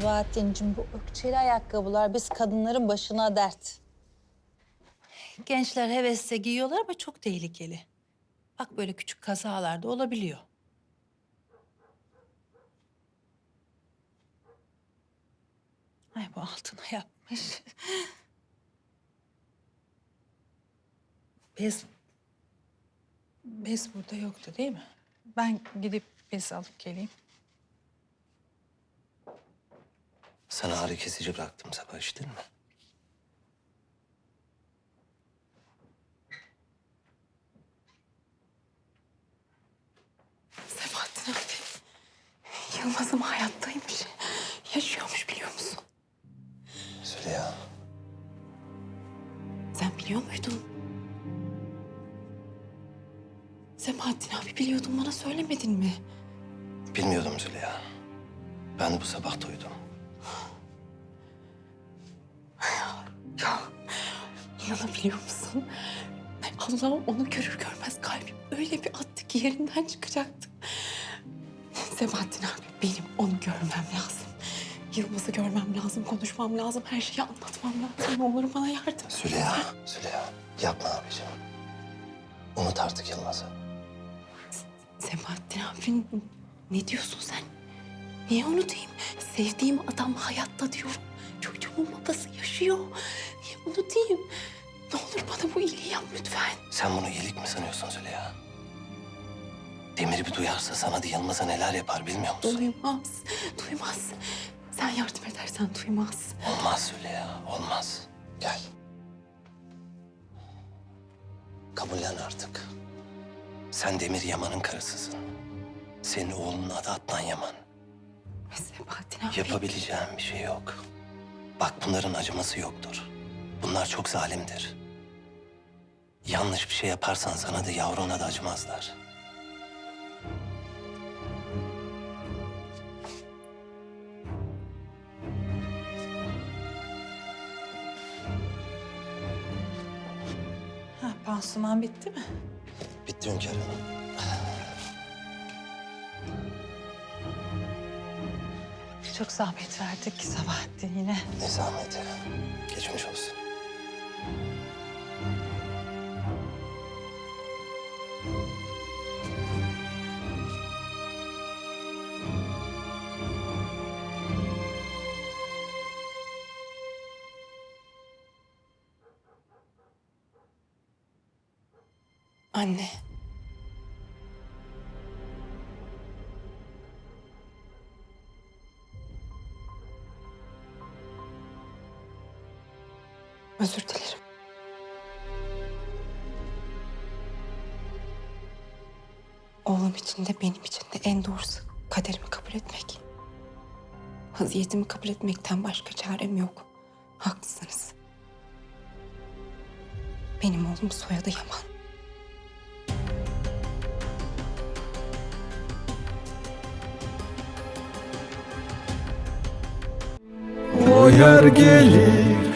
Sabahattin'cim bu ökçeli ayakkabılar biz kadınların başına dert. Gençler hevesle giyiyorlar ama çok tehlikeli. Bak böyle küçük kazalar da olabiliyor. Ay bu altına yapmış. Bez... Bez burada yoktu değil mi? Ben gidip bez alıp geleyim. Sana ağrı kesici bıraktım sabah içtin mi? Sebahattin abi. Yılmaz'ım hayattaymış. Yaşıyormuş biliyor musun? Züleyha. Sen biliyor muydun? Sebahattin abi biliyordun bana söylemedin mi? Bilmiyordum Züleyha. Ben bu sabah duydum. İnanabiliyor musun? Allah onu görür görmez kalbim öyle bir attı ki yerinden çıkacaktı. Sebahattin abi benim onu görmem lazım. Yılmaz'ı görmem lazım, konuşmam lazım, her şeyi anlatmam lazım. Ne olur bana yardım. Züleyha, Züleyha. Yapma abicim. Unut artık Yılmaz'ı. Sebahattin abi ne diyorsun sen? Niye unutayım? Sevdiğim adam hayatta diyorum. Çocuğumun babası yaşıyor. Niye unutayım? Ne olur bana bu iyiliği yap lütfen. Sen bunu iyilik mi sanıyorsun Züleyha? Demir bir duyarsa sana da Yılmaz'a neler yapar bilmiyor musun? Duymaz, duymaz. Sen yardım edersen duymaz. Olmaz Züleyha, olmaz. Gel. Kabullen artık. Sen Demir Yaman'ın karısısın. Senin oğlunun adı Adnan Yaman. Sebahattin abi. Yapabileceğim bir şey yok. Bak bunların acıması yoktur. Bunlar çok zalimdir. Yanlış bir şey yaparsan sana da yavruna da acımazlar. Ha, pansuman bitti mi? Bitti Hünkar Hanım. Çok zahmet verdik Sabahattin yine. Ne zahmeti. Geçmiş olsun. Anne. Özür dilerim. Oğlum için de benim için de en doğrusu kaderimi kabul etmek. Vaziyetimi kabul etmekten başka çarem yok. Haklısınız. Benim oğlum soyadı Yaman. O yer gelir